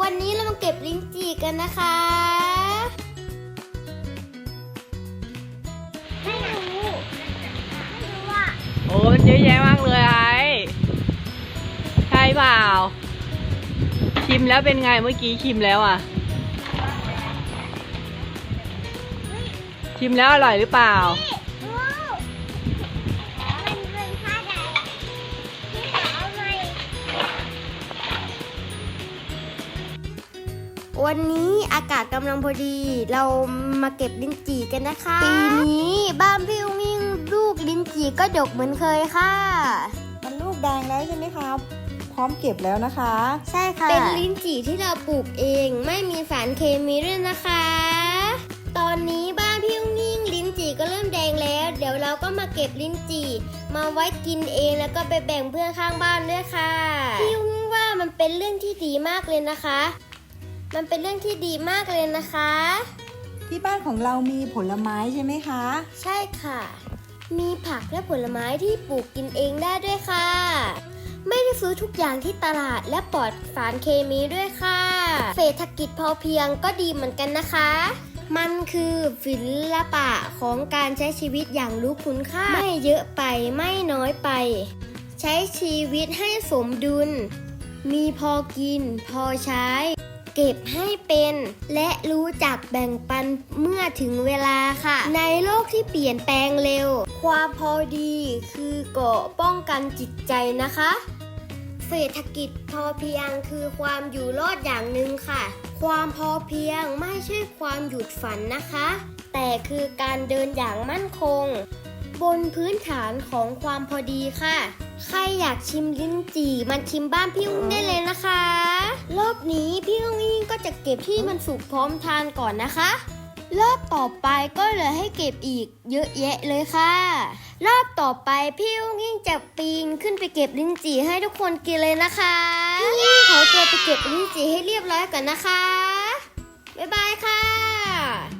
วันนี้เราไปเก็บลิ้นจี่กันนะคะไม่รู้ไม่รู้อะโอ้มันเยอะแยะมากเลยไอ้ใช่เปล่า ชิมแล้วเป็นไงเมื่อกี้ชิมแล้วอะ ชิมแล้วอร่อยหรือเปล่า วันนี้อากาศกำลังพอดี เรามาเก็บลิ้นจี่กันนะคะ ปีนี้บ้านพี่อุ้งอิงลูกลิ้นจี่ก็ดกเหมือนเคยค่ะ มันลูกแดงแล้วใช่ไหมครับ พร้อมเก็บแล้วนะคะ ใช่ค่ะ เป็นลิ้นจี่ที่เราปลูกเอง ไม่มีสารเคมีด้วยนะคะ ตอนนี้บ้านพี่อุ้งอิงลิ้นจี่ก็เริ่มแดงแล้ว เดี๋ยวเราก็มาเก็บลิ้นจี่ มาไว้กินเองแล้วก็ไปแบ่งเพื่อนข้างบ้านด้วยค่ะ พี่อุ้งอิงว่ามันเป็นเรื่องที่ดีมากเลยนะคะ มันเป็นเรื่องที่ดีมากเลยนะคะ ที่บ้านของเรามีผลไม้ใช่ไหมคะ ใช่ค่ะ มีผักและผลไม้ที่ปลูกกินเองได้ด้วยค่ะ ไม่ได้ซื้อทุกอย่างที่ตลาดและปลอดสารเคมีด้วยค่ะ เศรษฐกิจพอเพียงก็ดีเหมือนกันนะคะ มันคือศิลปะของการใช้ชีวิตอย่างรู้คุณค่า ไม่เยอะไปไม่น้อยไป ใช้ชีวิตให้สมดุล มีพอกิน พอใช้ เก็บให้เป็น และรู้จักแบ่งปันเมื่อถึงเวลาค่ะ ในโลกที่เปลี่ยนแปลงเร็ว ความพอดีคือเกราะป้องกันจิตใจนะคะเศรษฐกิจพอเพียงคือความอยู่รอดอย่างหนึ่งค่ะ ความพอเพียงไม่ใช่ความหยุดฝันนะคะ แต่คือการเดินอย่างมั่นคง บนพื้นฐานของความพอดีค่ะ ใครอยากชิมลิ้นจี่มาชิมบ้านพี่อุ้งได้เลยนะคะ รอบนี้พี่อุ้งอิงก็จะเก็บที่มันสุกพร้อมทานก่อนนะคะ รอบต่อไปก็เหลือให้เก็บอีกเยอะแยะเลยค่ะ รอบต่อไปพี่อุ้งอิงจะปีนขึ้นไปเก็บลิ้นจี่ให้ทุกคนกินเลยนะคะพี่อุ้งอิงขอตัวไปเก็บลิ้นจี่ให้เรียบร้อยก่อนนะคะบ๊ายบายค่ะ